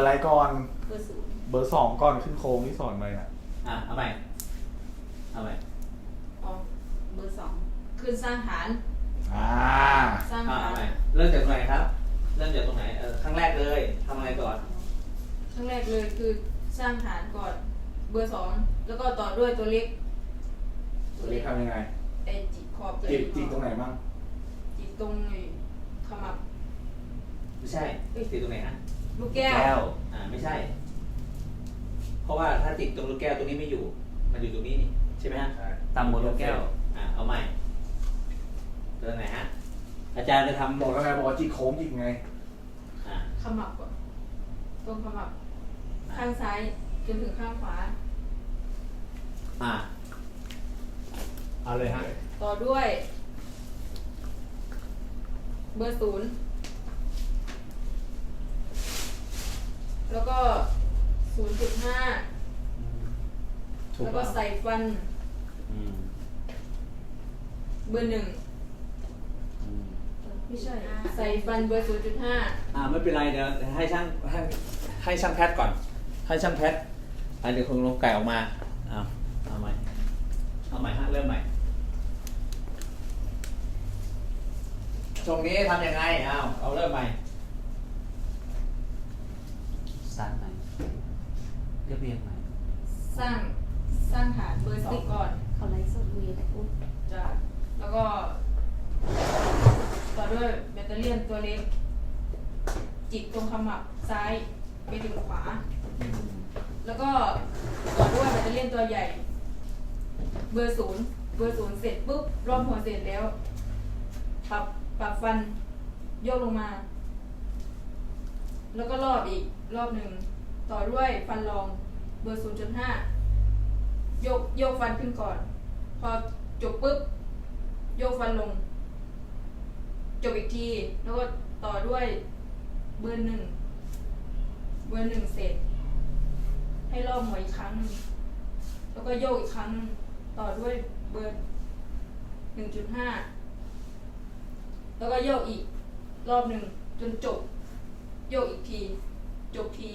อะไรก่อน เบอร์ศูนย์เบอร์สองก่อนขึ้นโค้งที่สอนไปอะ อะ เอาใหม่ เอาใหม่ อ๋อเบอร์สองขึ้นสร้างฐาน อ่า สร้างอะฐาเอานใหม่ เริ่มจากตรงไหนครับ เริ่มจากตรงไหน เออครั้งแรกเลยทำอะไรก่อนครั้งแรกเลยคือสร้างฐานก่อน เบอร์สองแล้วก็ต่อด้วยตัวเล็กตัวนี้ทำยังไงไอ้จิกขอบตัวจิกเล็จิกตรงไหนบ้างจิกตรงไอ้ขมับ ไม่ใช่ติดตรงไหนฮะ ลูกแก้ว อ่าไม่ใช่ เพราะว่าถ้าติดตรงลูกแก้วตรงนี้ไม่อยู่ มันอยู่ตรงนี้นี่ใช่ไหมฮะใช่ตามบนลูกแก้ว อ่าเอาใหม่ตัวไหนฮะ อาจารย์จะทำบอกแล้วไงบอกว่าจิกโค้งจิกไง อ่าขมับก่อนตรงขมับ ข้างซ้ายจนถึงข้างขวา อ่าเอาเลยฮะ ต่อด้วย เบอร์ศูนย์ แล้วก็ศูนย์จุดห้าถูกแล้วเปก็ล่าใส่ฟันอืมเบอร์หนึ่งอืมไม่ใช่ ใส่ฟันเบอร์ศูนย์จุดห้าอ่าไม่เป็นไรเดี๋ยวให้ช่างให้ให้ช่างแพทย์ก่อน ให้ช่างแพทย์อ่าเดี๋ยวคงลงไก่ออกมาเอาเอาใหม่เอาใหม่ฮะเริ่มใหม่ตรงนี้ทำยังไงเอาเอาเริ่มใหม่ สร้างใหม่เรียบเรียงใหม่ สร้างสร้างฐานเบอร์สองก่อนเขาไลฟ์สดมีแต่พูดจะแล้วก็ ต่อด้วยแบตเตอรี่ยนตัวเล็ก จิกตรงขมับซ้ายไปถึงขวา แล้วก็ต่อด้วยแบตเตอรี่ยนตัวใหญ่ เบอร์ศูนย์เบอร์ศูนย์เสร็จปุ๊บรอบหัวเสร็จแล้ว ปรับปรับฟันโยกลงมา แล้วก็รอบอีกรอบหนึ่ง ต่อด้วยฟันรองเบอร์ศูนย์จุดห้าโยกโยกฟันขึ้นก่อน พอจบปุ๊บโยกฟันลง จบอีกที แล้วก็ต่อด้วยเบอร์หนึ่งเบอร์หนึ่งเสร็จ ให้รอบหัวอีกครั้งหนึ่งแล้วก็โยกอีกครั้งหนึ่งต่อด้วยเบอร์หนึ่งจุดห้าแล้วก็โยกอีกรอบหนึ่งจนจบ โยกอีกทีจบที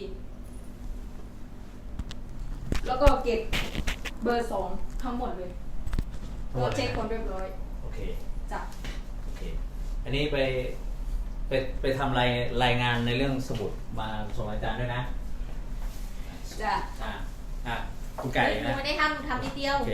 แล้วก็เก็บเบอร์สองทั้งหมดเลยเราเช็คความเรียบร้อยโอเคจ้ะโอเค อันนี้ไปไปไปทำรายรายงานในเรื่องสมุดมาส่งอาจารย์ด้วยนะจ้ะอ่าอ่าคุณไก่หนูนะไม่ได้ทำหนูทำนิดเดียวโอเค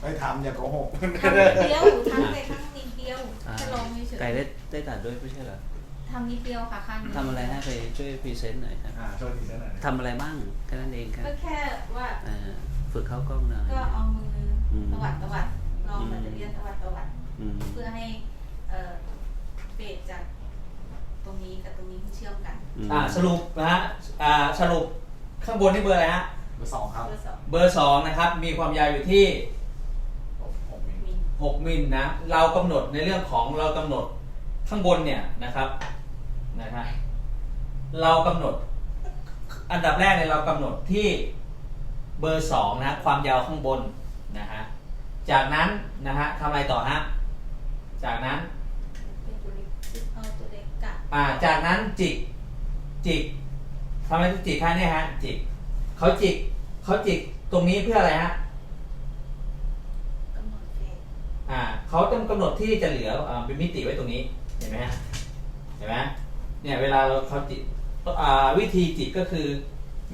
ไม่ทำอย่าโกหก ทำนิดเดียวหนูทำไปข้างนิดเดียวอ่าแค่ลองเฉยไก่ได้ได้ตัดด้วยไม่ใช่เหรอๆ ทำนิดเดียวค่ะข้างนี้ทำอะไรให้ไปช่วยพรีเซนต์หน่อยครับอ่าช่วยทีนั้นหน่อยทำอะไรบ้างแค่นั้นเองครับก็แค่ว่าเอ่อฝึกเข้ากล้องหน่อย ก็เอามืออม ตวัดตวัดลองอืมแบตเตอรี่ตวัดตวัดอืมเพื่อให้เอ่อเฟดจากตรงนี้กับตรงนี้เชื่อมกันมอ่าสรุปนะฮะอ่าสรุปข้างบนนี่เบอร์อะไรฮะ เบอร์สองครับเบอร์สองเบอร์สองนะครับ มีความยาวอยู่ที่ ผมผมมี มิล6มิลนะ เรากำหนดในเรื่องของเรากำหนดข้างบนเนี่ยนะครับ นะฮะเรากำหนด อันดับแรกเนี่ยเรากำหนดที่เบอร์สองนะความยาวข้างบนนะฮะจากนั้นนะฮะทำอะไรต่อฮะจากนั้นเอาตัวเล็กกะอ่าจากนั้นจิกจิกทำอะไรต้องจิกคะเนี่ยฮะจิกเขาจิกเขาจิกตรงนี้เพื่ออะไรฮะกำหนดเฟดอ่าเขาต้องกำหนดที่จะเหลืออ่าเป็นมิติไว้ตรงนี้เห็นไหมฮะเห็นไหม เนี่ยเวลาเราเขาจิกอ่าวิธีจิกก็คือ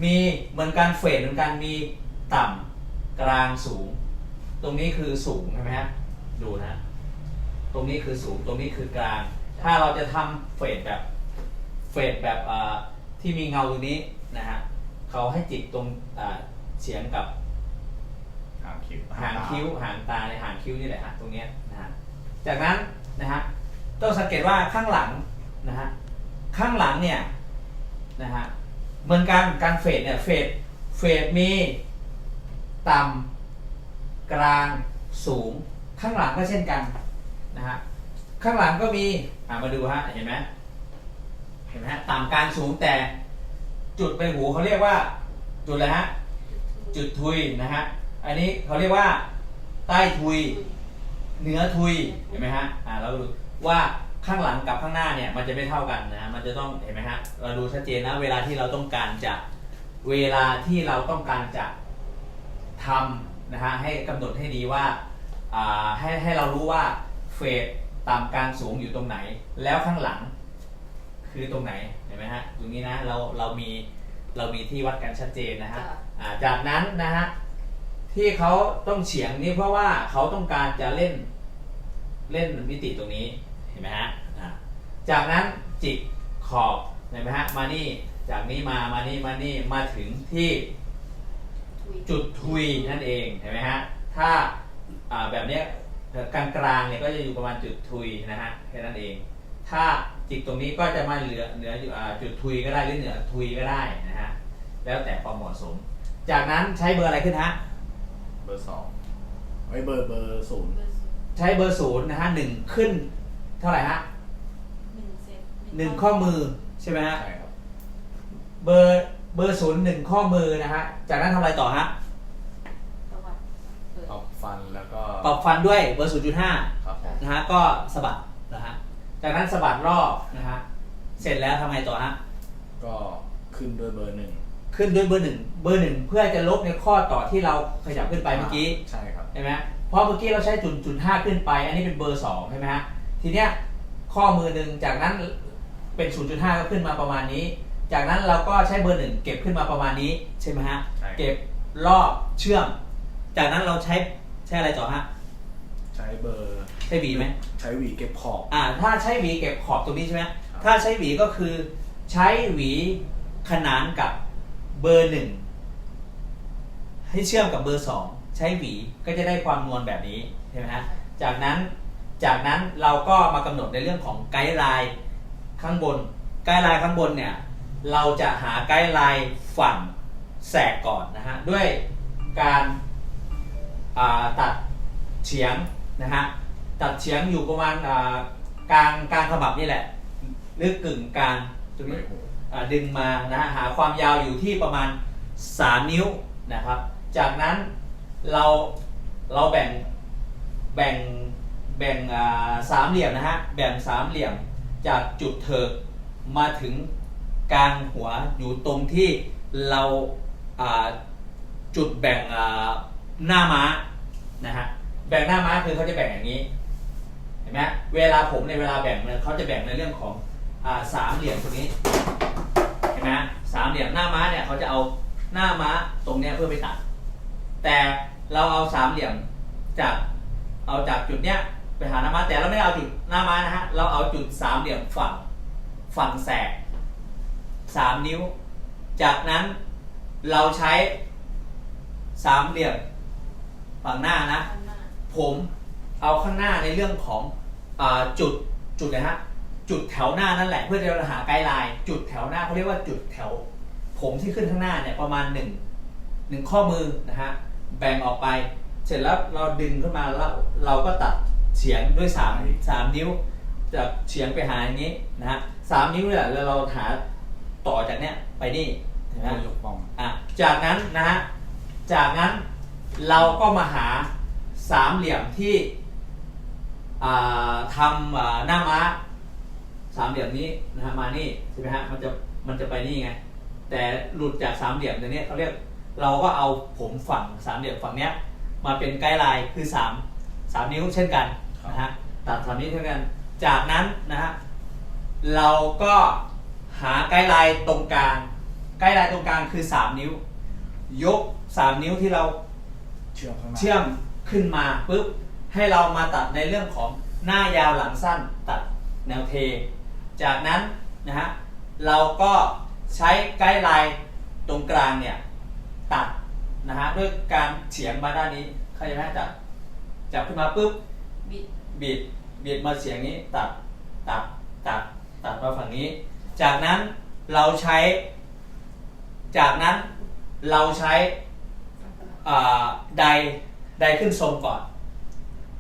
มีเหมือนการเฟดเหมือนกันมีต่ำกลางสูง ตรงนี้คือสูงใช่ไหมฮะดูนะ ตรงนี้คือสูงตรงนี้คือกลาง ถ้าเราจะทำเฟดแบบเฟดแบบอ่าที่มีเงาตรงนี้นะฮะเขาให้จิกตรงอ่าเฉียงกับหางคิ้วหางคิ้วหางตาในหางคิ้วนี่แหละฮะตรงเนี้ยนะฮะจากนั้นนะฮะต้องสังเกตว่าข้างหลังนะฮะ ข้างหลังเนี่ยนะฮะเหมือนกันการเฟดเนี่ยเฟดเฟดมีต่ำกลางสูง ข้างหลังก็เช่นกันนะฮะข้างหลังก็มีอ่ามาดูฮะเห็นไหมเห็นไหมฮะต่ำกลางสูงแต่จุดไปหูเขาเรียกว่าจุดอะไรฮะจุดทุยนะฮะอันนี้เขาเรียกว่าใต้ทุยเหนือทุยเห็นไหมฮะอ่าเราดูว่า ข้างหลังกับข้างหน้าเนี่ยมันจะไม่เท่ากันนะมันจะต้องเห็นไหมฮะเราดูชัดเจนนะเวลาที่เราต้องการจะเวลาที่เราต้องการจะทำนะฮะให้กำหนดให้ดีว่าอ่าให้ให้เรารู้ว่าเฟสต่ำกลางสูงอยู่ตรงไหน แล้วข้างหลังคือตรงไหนเห็นไหมฮะตรงนี้นะเราเรามีเรามีที่วัดกันชัดเจนนะฮะจ้ะอ่าจากนั้นนะฮะที่เขาต้องเฉียงนี่เพราะว่าเขาต้องการจะเล่นเล่นมิติตรงนี้เห็นไหมฮะอ่าจากนั้นจิกขอบเห็นไหมฮะมานี่จากนี้มามานี่มานี่มาถึงที่ทุยจุดทุยนั่นเองเห็นไหมฮะถ้าอ่าแบบเนี้ยกลางกลางๆเนี่ยก็จะอยู่ประมาณจุดทุยนะฮะแค่นั้นเอง ถ้าจิกตรงนี้ก็จะมาเหลือเหนืออยู่อ่าจุดทุยก็ได้หรือเหนือทุยก็ได้นะฮะแล้วแต่ความเหมาะสม จากนั้นใช้เบอร์อะไรขึ้นฮะเบอร์สองไว้เบอร์เบอร์ศูนย์เบอร์ศูนย์ใช้เบอร์ศูนย์นะฮะหนึ่งขึ้น เท่าไหร่ฮะหนึ่งเซนหนึ่งข้อมือใช่ไหมฮะ ใช่ครับ เบอร์เบอร์ศูนย์หนึ่งข้อมือนะฮะ จากนั้นทำอะไรต่อฮะประวัติเปิดปรับฟันแล้วก็ปรับฟันด้วยเบอร์ศูนย์จุดห้าครับผมนะฮะ ก็สะบัดนะฮะ จากนั้นสะบัดรอบนะฮะ เสร็จแล้วทำไงต่อฮะ ก็ขึ้นด้วยเบอร์หนึ่งขึ้นด้วยเบอร์หนึ่งเบอร์หนึ่งเพื่อจะลบในข้อต่อที่เราขยับขึ้นไปเมื่อกี้ ใช่ครับ ใช่ไหมเพราะเมื่อกี้เราใช้จุดจุดห้าขึ้นไป อันนี้เป็นเบอร์สองใช่ไหมฮะ ทีเนี้ยข้อมือหนึ่งจากนั้นเป็น 0.5 ก็ขึ้นมาประมาณนี้ จากนั้นเราก็ใช้เบอร์หนึ่งเก็บขึ้นมาประมาณนี้ใช่ไหมฮะใช่ เก็บรอบเชื่อม จากนั้นเราใช้ใช้อะไรต่อฮะใช้เบอร์ใช้หวีไหมใช้หวีเก็บขอบ อ่าถ้าใช้หวีเก็บขอบตรงนี้ใช่ไหมครับ ถ้าใช้หวีก็คือใช้หวีขนานกับเบอร์หนึ่งให้เชื่อมกับเบอร์สองใช้หวีก็จะได้ความนวลแบบนี้ใช่ไหมฮะจากนั้น จากนั้นเราก็มากำหนดในเรื่องของไกด์ไลน์ข้างบน ไกด์ไลน์ข้างบนเนี่ยเราจะหาไกด์ไลน์ฝั่งแสกก่อนนะฮะด้วยการาตัดเฉียงนะฮะตัดเฉียงอยู่ประมาณกลางกลางขมับนี่แหละหรือกึ่งกลางตรงนี้ดึงมานะฮะหาความยาวอยู่ที่ประมาณ 3 นิ้วนะครับ จากนั้นเราเราแบ่งแบ่ง แบ่งสามเหลี่ยมนะฮะ แบ่งสามเหลี่ยมจากจุดเถิกมาถึงกลางหัวอยู่ตรงที่เราจุดแบ่งหน้าม้านะฮะ แบ่งหน้าม้าคือเขาจะแบ่งอย่างนี้ เห็นไหมเวลาผมในเวลาแบ่งเนี่ยเขาจะแบ่งในเรื่องของอสามเหลี่ยมตรงนี้ เห็นไหมสามเหลี่ยมหน้าม้าเนี่ยเขาจะเอาหน้าม้าตรงเนี้ยเพื่อไปตัด แต่เราเอาสามเหลี่ยมจากเอาจากจุดเนี้ย ไปหาหน้าม้าแต่เราไม่ได้เอาจุดหน้าม้านะฮะ เราเอาจุดสามเหลี่ยมฝั่งฝั่งแสกสามนิ้ว จากนั้นเราใช้สามเหลี่ยมฝั่งหน้านะ ผมเอาข้างหน้าในเรื่องของอจุดจุดนะฮะจุดแถวหน้านั่นแหละเพื่อจะหาไกด์ไลน์จุดแถวหน้าเขาเรียกว่าจุดแถว ผมที่ขึ้นข้างหน้าเนี่ยประมาณหนึ่งหนึ่งข้อมือนะฮะแบ่งออกไป เสร็จแล้วเราดึงขึ้นมาแล้วเราก็ตัด เฉียงด้วยสามสามนิ้วจากเฉียงไปหาอย่างนี้นะฮะสามนิ้วเนี่ยแล้วเราหาต่อจากเนี้ยไปนี่เห็นไหมยกป้องอะจากนั้นนะฮะจากนั้นเราก็มาหาสามเหลี่ยมที่อ่าทำอ่าหน้าม้าสามเหลี่ยมนี้นะฮะมานี่ใช่ไหมฮะมันจะมันจะไปนี่ไงแต่หลุดจากสามเหลี่ยมตรงนี้เขาเรียกเราก็เอาผมฝั่งสามเหลี่ยมฝั่งเนี้ยมาเป็นไกด์ไลน์คือสามสามนิ้วเช่นกัน นะฮะตัดสามนิ้วเช่นกัน จากนั้นนะฮะเราก็หาไกด์ไลน์ตรงกลางไกด์ไลน์ตรงกลางคือ 3 นิ้ว ยก 3 นิ้วที่เราเชื่อมข้างหน้าเชื่อมขึ้นมาปุ๊บให้เรามาตัดในเรื่องของหน้ายาวหลังสั้นตัดแนวเท จากนั้นนะฮะเราก็ใช้ไกด์ไลน์ตรงกลางเนี่ยตัดนะฮะด้วยการเฉียงมาด้านนี้เข้าใจไหมจับจับขึ้นมาปุ๊บ บิดบิดบิดมาเฉียงนี้ตัดตัดตัดตัดมาฝั่งนี้ จากนั้นเราใช้ จากนั้นเราใช้อ่าไดไดขึ้นทรงก่อน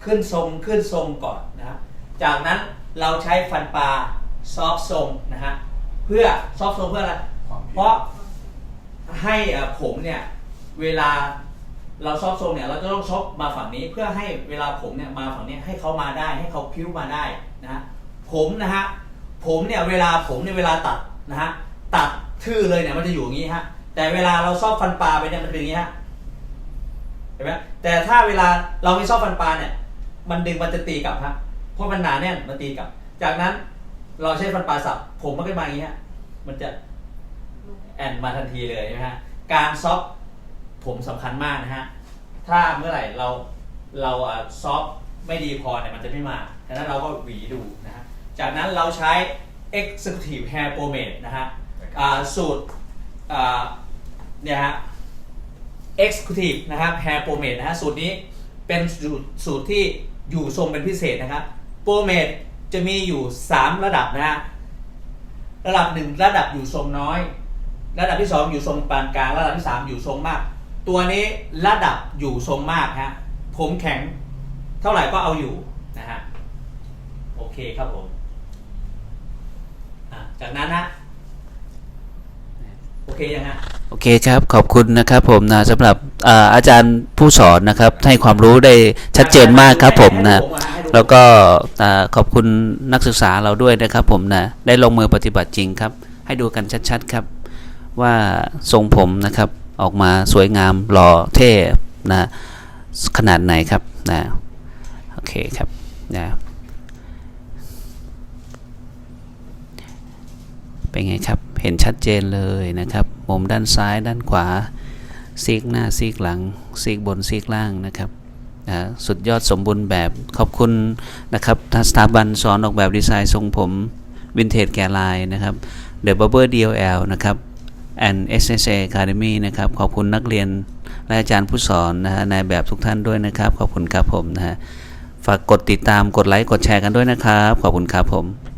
ขึ้นทรงขึ้นทรงก่อนนะฮะจากนั้นเราใช้ฟันปลาซอฟทรงนะฮะเพื่อซอฟทรงเพื่ออะไรเพราะให้ผมเนี่ยเวลา เราซอฟทรงเนี่ยเราจะต้องซอฟมาฝั่งนี้เพื่อให้เวลาผมเนี่ยมาฝั่งนี้ให้เขามาได้ให้เขาพิ้วมาได้นะฮะผมนะฮะผมเนี่ยเวลาผมเนี่ยเวลาตัดนะฮะตัดทื่อเลยเนี่ยมันจะอยู่อย่างนี้ฮะแต่เวลาเราซอกฟันปลาไปเนี่ยมันเป็นอย่างนี้ฮะเห็นไหมแต่ถ้าเวลาเราไม่ซอกฟันปลาเนี่ย มันดึงมันจะตีกลับฮะเพราะมันหนาแน่นมันตีกลับ จากนั้นเราใช้ฟันปลาสับผมมันก็มาอย่างนี้ฮะมันจะแอนมาทันทีเลยนะฮะการซอฟ ผมสำคัญมากนะฮะ ถ้าเมื่อไหร่เราเราซอฟไม่ดีพอเนี่ยมันจะไม่มาดังนั้นเราก็หวีดูนะฮะ จากนั้นเราใช้ Executive Hair Pomade นะฮะสูตรเนี่ยฮะ Executive นะครับ Hair Pomade นะฮะ สูตรนี้เป็นสูตรสูตรที่อยู่ทรงเป็นพิเศษนะครับ Pomade จะมีอยู่ 3 ระดับนะฮะ ระดับหนึ่งระดับอยู่ทรงน้อย ระดับที่สองอยู่ทรงปานกลาง ระดับที่สามอยู่ทรงมาก ตัวนี้ระดับอยู่ทรงมากฮะผมแข็งเท่าไหร่ก็เอาอยู่นะฮะโอเคครับผมจากนั้นนะโอเคยังฮะโอเคครับขอบคุณนะครับผมนะสำหรับอาอาจารย์ผู้สอนนะครับให้ความรู้ได้ชัดเจนมากครับผมนะแล้วก็ขอบคุณนักศึกษาเราด้วยนะครับผมนะได้ลงมือปฏิบัติจริงครับ ให้ดูกันชัดๆครับว่าทรงผมนะครับ ออกมาสวยงามหล่อเท่นะขนาดไหนครับนะโอเคครับนะเป็นไงครับ เห็นชัดเจนเลยนะครับ มุมด้านซ้ายด้านขวา ซีกหน้าซีกหลัง ซีกบนซีกล่างนะครับนะสุดยอดสมบูรณ์แบบขอบคุณนะครับทางสถาบันสอนออกแบบดีไซน์ทรงผมวินเทจแกลายนะครับ The Barber DOL นะครับ and SSA Academy นะครับ ขอบคุณนักเรียนและอาจารย์ผู้สอนนะฮะนายแบบทุกท่านด้วยนะครับ ขอบคุณครับผมนะฮะฝากกดติดตามกดไลค์กดแชร์กันด้วยนะครับ ขอบคุณครับผม